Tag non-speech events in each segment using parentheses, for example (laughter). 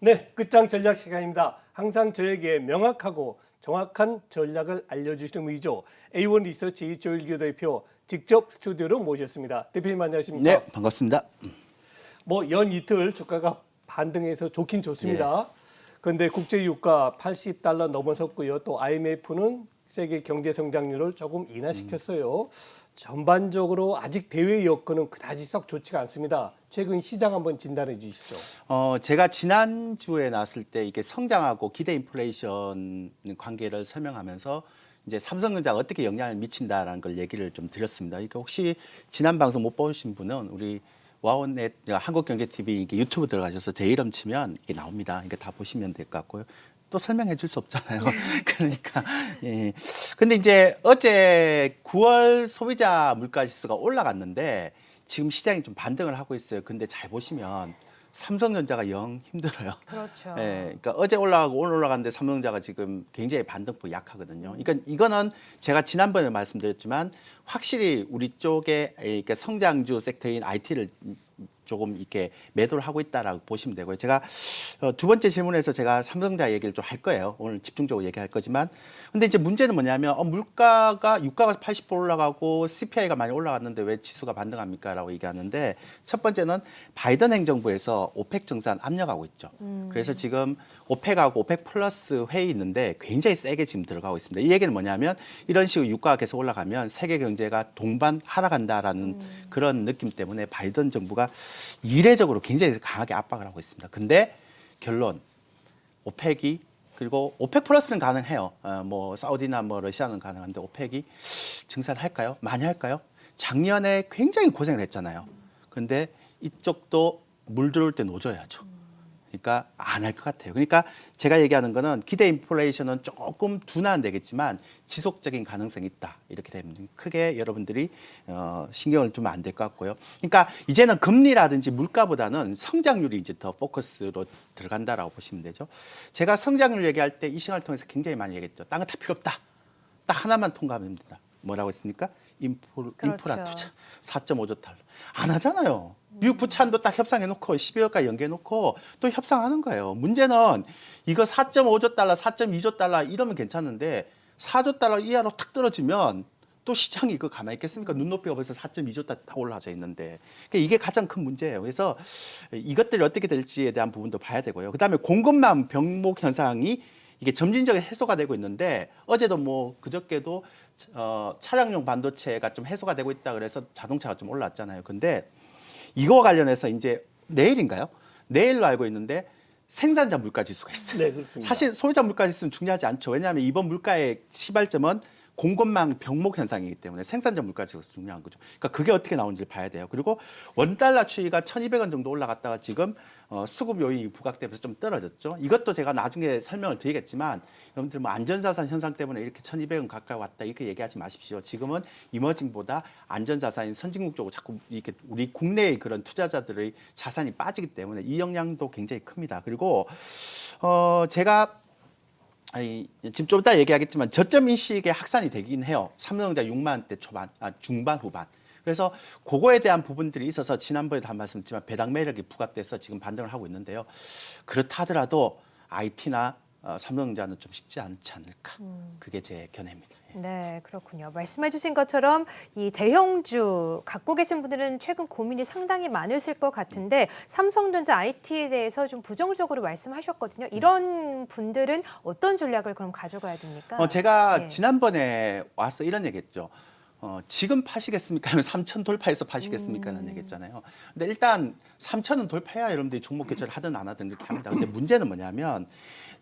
네, 끝장 전략 시간입니다. 항상 저에게 명확하고 정확한 전략을 알려주시는 위조 A1 리서치 조일규 대표 직접 스튜디오로 모셨습니다. 대표님 안녕하십니까? 네, 반갑습니다. 뭐 연 이틀 주가가 반등해서 좋긴 좋습니다. 그런데 국제 유가 80달러 넘어섰고요. 또 IMF는 세계 경제 성장률을 조금 인하시켰어요. 전반적으로 아직 대외 여건은 그다지 썩 좋지가 않습니다. 최근 시장 한번 진단해 주시죠. 어, 제가 지난주에 나왔을 때 이게 성장하고 기대 인플레이션 관계를 설명하면서 이제 삼성전자가 어떻게 영향을 미친다라는 걸 얘기를 좀 드렸습니다. 그러니까 혹시 지난 방송 못 보신 분은 우리 와원넷 한국경제TV 이게 유튜브 들어가셔서 제 이름 치면 이게 나옵니다. 그러니까 다 보시면 될 것 같고요. 또 설명해 줄 수 없잖아요. (laughs) 그러니까 예. 근데 이제 어제 9월 소비자 물가 지수가 올라갔는데 지금 시장이 좀 반등을 하고 있어요. 근데 잘 보시면 삼성전자가 영 힘들어요. 그렇죠. 예, 그러니까 어제 올라가고 오늘 올라갔는데 삼성전자가 지금 굉장히 반등폭 약하거든요. 그러니까 이거는 제가 지난번에 말씀드렸지만 확실히 우리 쪽에 그러니까 성장주 섹터인 IT를 조금 이렇게 매도를 하고 있다라고 보시면 되고요. 제가 어, 두 번째 질문에서 제가 삼성전자 얘기를 좀 할 거예요. 오늘 집중적으로 얘기할 거지만, 근데 이제 문제는 뭐냐면 어, 물가가 유가가 80% 올라가고 CPI가 많이 올라갔는데 왜 지수가 반등합니까?라고 얘기하는데 첫 번째는 바이든 행정부에서 오펙 정산 압력하고 있죠. 그래서 지금 오펙하고 오펙 플러스 회의 있는데 굉장히 세게 지금 들어가고 있습니다. 이 얘기는 뭐냐면 이런 식으로 유가가 계속 올라가면 세계 경제가 동반 하락한다라는 그런 느낌 때문에 바이든 정부가 이례적으로 굉장히 강하게 압박을 하고 있습니다. 근데 결론 오펙이 그리고 오펙 플러스는 가능해요. 어, 뭐 사우디나 뭐 러시아는 가능한데 오펙이 증산할까요? 많이 할까요? 작년에 굉장히 고생을 했잖아요. 근데 이쪽도 물 들어올 때 노져야죠. 그러니까 안 할 것 같아요. 그러니까 제가 얘기하는 거는 기대 인플레이션은 조금 둔화되겠지만 지속적인 가능성이 있다. 이렇게 되면 크게 여러분들이 어, 신경을 두면 안될 것 같고요. 그러니까 이제는 금리라든지 물가보다는 성장률이 이제 더 포커스로 들어간다라고 보시면 되죠. 제가 성장률 얘기할 때 이 시간을 통해서 굉장히 많이 얘기했죠. 딴거다 필요 없다. 딱 하나만 통과하면 됩니다. 뭐라고 했습니까? 인프, 인프라 그렇죠. 투자 4.5조 달러 안 하잖아요. 미국 부채한도 딱 협상해놓고 12월까지 연계해놓고 또 협상하는 거예요. 문제는 이거 4.5조 달러, 4.2조 달러 이러면 괜찮은데 4조 달러 이하로 탁 떨어지면 또 시장이 이거 가만히 있겠습니까? 눈높이가 벌써 4.2조 달러 다 올라져 있는데 그러니까 이게 가장 큰 문제예요. 그래서 이것들이 어떻게 될지에 대한 부분도 봐야 되고요. 그다음에 공급망 병목 현상이 이게 점진적인 해소가 되고 있는데 어제도 뭐 그저께도 어, 차량용 반도체가 좀 해소가 되고 있다 그래서 자동차가 좀 올랐잖아요. 근데 이거와 관련해서 이제 내일인가요? 내일로 알고 있는데 생산자 물가 지수가 있어요. 네. 사실 소비자 물가 지수는 중요하지 않죠. 왜냐하면 이번 물가의 시발점은 공급망 병목 현상이기 때문에 생산자 물가 지수가 중요한 거죠. 그러니까 그게 어떻게 나오는지 를 봐야 돼요. 그리고 원 달러 추이가 1,200원 정도 올라갔다가 지금 어, 수급 요인이 부각되면서 좀 떨어졌죠. 이것도 제가 나중에 설명을 드리겠지만 여러분들 뭐 안전자산 현상 때문에 이렇게 1,200원 가까이 왔다 이렇게 얘기하지 마십시오. 지금은 이머징보다 안전자산인 선진국 쪽으로 자꾸 이렇게 우리 국내의 그런 투자자들의 자산이 빠지기 때문에 이 영향도 굉장히 큽니다. 그리고 어 제가 아니, 지금 좀 이따 얘기하겠지만 저점 인식의 확산이 되긴 해요. 삼성전자 6만 대 초반, 아, 중반 후반. 그래서 그거에 대한 부분들이 있어서 지난번에도 한 말씀드렸지만 배당 매력이 부각돼서 지금 반등을 하고 있는데요. 그렇다 하더라도 IT나 어, 삼성전자는 좀 쉽지 않지 않을까. 그게 제 견해입니다. 예. 네, 그렇군요. 말씀해주신 것처럼 이 대형주 갖고 계신 분들은 최근 고민이 상당히 많으실 것 같은데 삼성전자 IT에 대해서 좀 부정적으로 말씀하셨거든요. 이런 분들은 어떤 전략을 그럼 가져가야 됩니까? 어, 제가 네. 지난번에 와서 이런 얘기했죠. 어, 지금 파시겠습니까? 하면 3천 돌파해서 파시겠습니까? 라는 음. 얘기했잖아요. 근데 일단 3천은 돌파해야 여러분들이 종목 개최를 하든 안 하든 이렇게 합니다. 근데 문제는 뭐냐면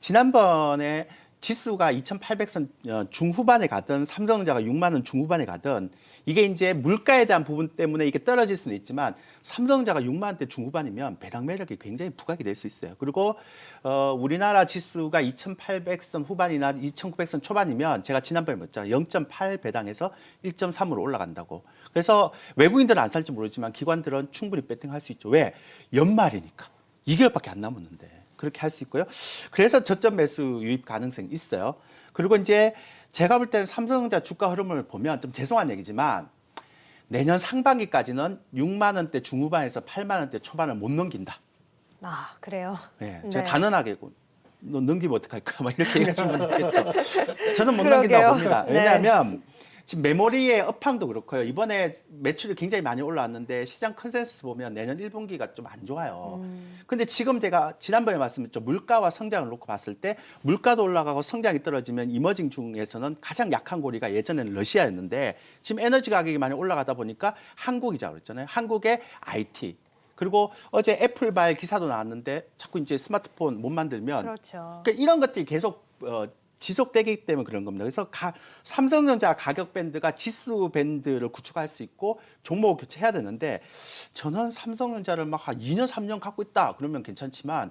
지난번에 지수가 2,800선 어, 중후반에 가든 삼성전자가 6만 원 중후반에 가든 이게 이제 물가에 대한 부분 때문에 이게 떨어질 수는 있지만 삼성전자가 6만 원대 중후반이면 배당 매력이 굉장히 부각이 될 수 있어요. 그리고 어, 우리나라 지수가 2,800선 후반이나 2,900선 초반이면 제가 지난번에 말했잖아요. 0.8 배당에서 1.3으로 올라간다고. 그래서 외국인들은 안 살지 모르지만 기관들은 충분히 배팅할 수 있죠. 왜? 연말이니까. 2개월밖에 안 남았는데. 그렇게 할 수 있고요. 그래서 저점 매수 유입 가능성이 있어요. 그리고 이제 제가 볼 때는 삼성전자 주가 흐름을 보면 좀 죄송한 얘기지만 내년 상반기까지는 6만 원대 중후반에서 8만 원대 초반을 못 넘긴다. 아 그래요. 예, 네. 제가 단언하게 너 넘기면 어떡할까 (laughs) 막 이렇게 얘기하시는 분들 있겠죠. 저는 못. 넘긴다고 봅니다. 네. 왜냐하면 지금 메모리의 업황도 그렇고요. 이번에 매출이 굉장히 많이 올라왔는데 시장 컨센서스 보면 내년 1분기가 좀 안 좋아요. 음. 근데 지금 제가 지난번에 말씀드렸죠. 물가와 성장을 놓고 봤을 때 물가도 올라가고 성장이 떨어지면 이머징 중에서는 가장 약한 고리가 예전에는 러시아였는데 지금 에너지 가격이 많이 올라가다 보니까 한국이자 그랬잖아요. 한국의 IT 그리고 어제 애플발 기사도 나왔는데 자꾸 이제 스마트폰 못 만들면 그렇죠. 그러니까 이런 것들이 계속 어, 지속되기 때문에 그런 겁니다. 그래서 가, 삼성전자 가격 밴드가 지수 밴드를 구축할 수 있고 종목 교체해야 되는데 저는 삼성전자를 막 한 2년 3년 갖고 있다 그러면 괜찮지만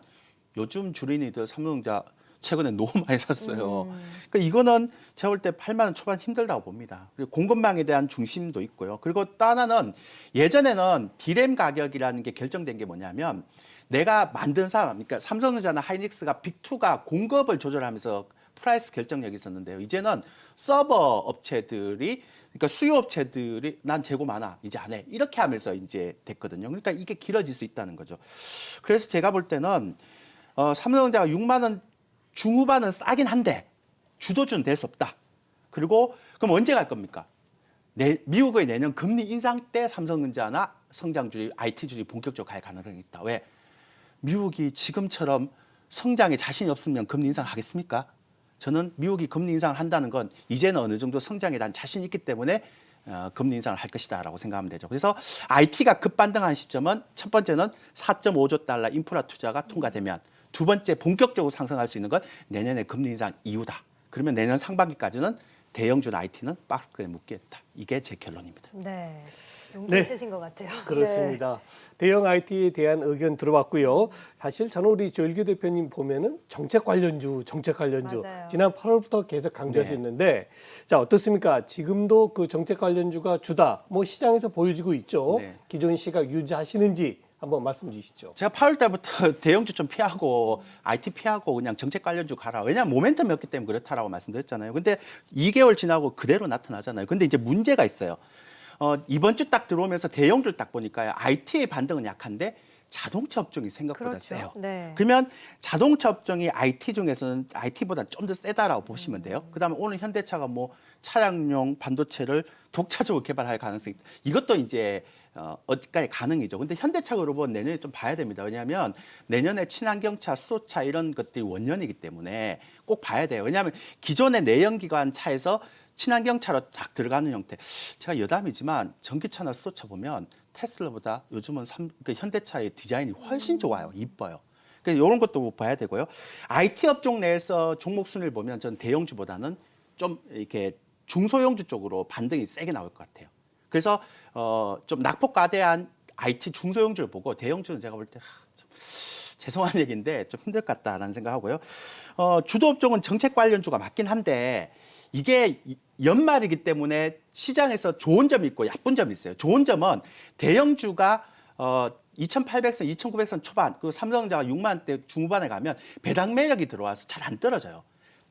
요즘 주린이들 삼성전자 최근에 (laughs) 너무 많이 샀어요. 음. 그러니까 이거는 제가 볼 때 8만 원 초반 힘들다고 봅니다. 그리고 공급망에 대한 중심도 있고요. 그리고 또 하나는 예전에는 디램 가격이라는 게 결정된 게 뭐냐면 내가 만든 사람, 그러니까 삼성전자나 하이닉스가 빅2가 공급을 조절하면서 프라이스 결정력이 있었는데요. 이제는 서버 업체들이 그러니까 수요 업체들이 난 재고 많아 이제 안 해 이렇게 하면서 이제 됐거든요. 그러니까 이게 길어질 수 있다는 거죠. 그래서 제가 볼 때는 어, 삼성전자가 6만 원 중후반은 싸긴 한데 주도주는 될 수 없다. 그리고 그럼 언제 갈 겁니까? 내, 미국의 내년 금리 인상 때 삼성전자나 성장주의 IT주의 본격적으로 갈 가능성이 있다. 왜? 미국이 지금처럼 성장에 자신이 없으면 금리 인상을 하겠습니까? 저는 미국이 금리 인상을 한다는 건 이제는 어느 정도 성장에 대한 자신이 있기 때문에 어, 금리 인상을 할 것이다 라고 생각하면 되죠. 그래서 IT가 급반등한 시점은 첫 번째는 4.5조 달러 인프라 투자가 통과되면 두 번째 본격적으로 상승할 수 있는 건 내년에 금리 인상 이후다. 그러면 내년 상반기까지는 대형주나 IT는 박스권에 묶겠다. 이게 제 결론입니다. 네. 용기 네. 있으신 것 같아요. 그렇습니다. 대형 IT에 대한 의견 들어봤고요. 사실 저는 우리 조일규 대표님 보면은 정책 관련주, 정책 관련주 맞아요. 지난 8월부터 계속 강조하셨는데 자 어떻습니까? 지금도 그 정책 관련주가 주다. 뭐 시장에서 보여지고 있죠. 네. 기존 시각 유지하시는지 한번 말씀 주시죠. 제가 8월 달부터 (laughs) 대형주 좀 피하고 IT 피하고 그냥 정책 관련주 가라. 왜냐하면 모멘텀이 없기 때문에 그렇다라고 말씀드렸잖아요. 근데 2개월 지나고 그대로 나타나잖아요. 근데 이제 문제가 있어요. 어, 이번 주 딱 들어오면서 대형주를 딱 보니까요. IT의 반등은 약한데 자동차 업종이 생각보다 그렇죠. 세요. 네. 그러면 자동차 업종이 IT 중에서는 IT보다 좀 더 세다라고 보시면 돼요. 그다음에 오늘 현대차가 뭐 차량용 반도체를 독자적으로 개발할 가능성이 있다. 이것도 이제 어, 어디까지 가능이죠. 근데 현대차 그룹은 내년에 좀 봐야 됩니다. 왜냐하면 내년에 친환경차, 수소차 이런 것들이 원년이기 때문에 꼭 봐야 돼요. 왜냐하면 기존의 내연기관 차에서 친환경차로 딱 들어가는 형태. 제가 여담이지만 전기차나 수소차 보면 테슬라보다 요즘은 삼, 그 현대차의 디자인이 훨씬 좋아요. 이뻐요. 그러니까 이런 것도 봐야 되고요. IT 업종 내에서 종목 순위를 보면 전 대형주보다는 좀 이렇게 중소형주 쪽으로 반등이 세게 나올 것 같아요. 그래서 어, 좀 낙폭과대한 IT 중소형주를 보고 대형주는 제가 볼 때 죄송한 얘기인데 좀 힘들 것 같다라는 생각하고요. 어, 주도 업종은 정책 관련주가 맞긴 한데 이게 이- 연말이기 때문에 시장에서 좋은 점이 있고 나쁜 점이 있어요. 좋은 점은 대형주가 어 2,800선, 2,900선 초반, 그 삼성전자가 6만 대 중후반에 가면 배당 매력이 들어와서 잘 안 떨어져요.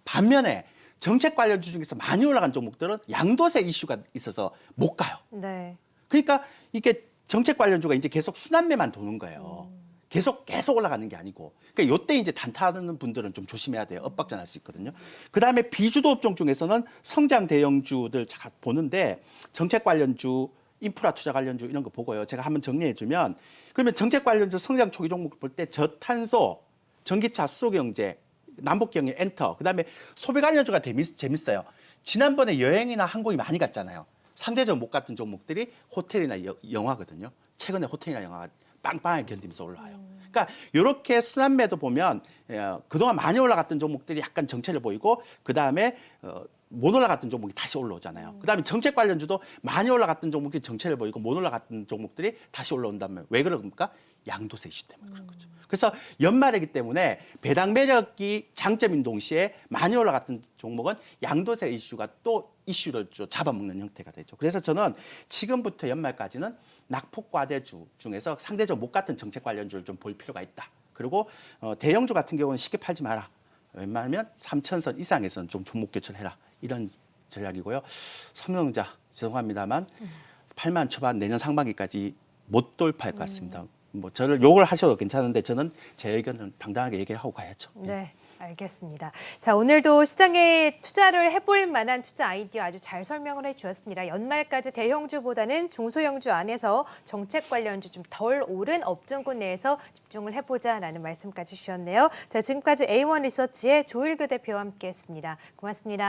반면에 정책 관련 주 중에서 많이 올라간 종목들은 양도세 이슈가 있어서 못 가요. 네. 그러니까 이게 정책 관련주가 이제 계속 순환매만 도는 거예요. 계속 계속 올라가는 게 아니고. 그러니까 요때 이제 단타하는 분들은 좀 조심해야 돼요. 엇박자 날 수 있거든요. 그다음에 비주도 업종 중에서는 성장 대형주들 자 보는데 정책 관련주 인프라 투자 관련주 이런 거 보고요. 제가 한번 정리해 주면 그러면 정책 관련주 성장 초기 종목 볼 때 저탄소, 전기차, 수소경제, 남북경제, 엔터, 그다음에 소비 관련주가 재밌, 재밌어요. 지난번에 여행이나 항공이 많이 갔잖아요. 상대적으로 못 갔던 종목들이 호텔이나 여- 영화거든요. 최근에 호텔이나 영화가 빵빵하게 견디면서 올라와요. 그러니까 이렇게 순환매도 보면 어, 그동안 많이 올라갔던 종목들이 약간 정체를 보이고 그 다음에 어, 못 올라갔던 종목이 다시 올라오잖아요. 그 다음에 정책 관련주도 많이 올라갔던 종목이 정체를 보이고 못 올라갔던 종목들이 다시 올라온다면 왜 그럽니까? 양도세 이슈 때문에 그런 거죠. 그래서 연말이기 때문에 배당 매력이 장점인 동시에 많이 올라갔던 종목은 양도세 이슈가 또 이슈를 좀 잡아먹는 형태가 되죠. 그래서 저는 지금부터 연말까지는 낙폭과대주 중에서 상대적으로 못 같은 정책 관련주를 좀 볼 필요가 있다. 그리고 어, 대형주 같은 경우는 쉽게 팔지 마라. 웬만하면 3천선 이상에서는 좀 종목 교체를 해라. 이런 전략이고요. 삼성전자 죄송합니다만 8만 초반 내년 상반기까지 못 돌파할 것 같습니다. 뭐 저를 욕을 하셔도 괜찮은데 저는 제 의견은 당당하게 얘기하고 가야죠. 네. 알겠습니다. 자, 오늘도 시장에 투자를 해볼 만한 투자 아이디어 아주 잘 설명을 해주셨습니다. 연말까지 대형주보다는 중소형주 안에서 정책 관련주 좀 덜 오른 업종군 내에서 집중을 해보자라는 말씀까지 주셨네요. 자, 지금까지 A1 리서치의 조일규 대표와 함께했습니다. 고맙습니다.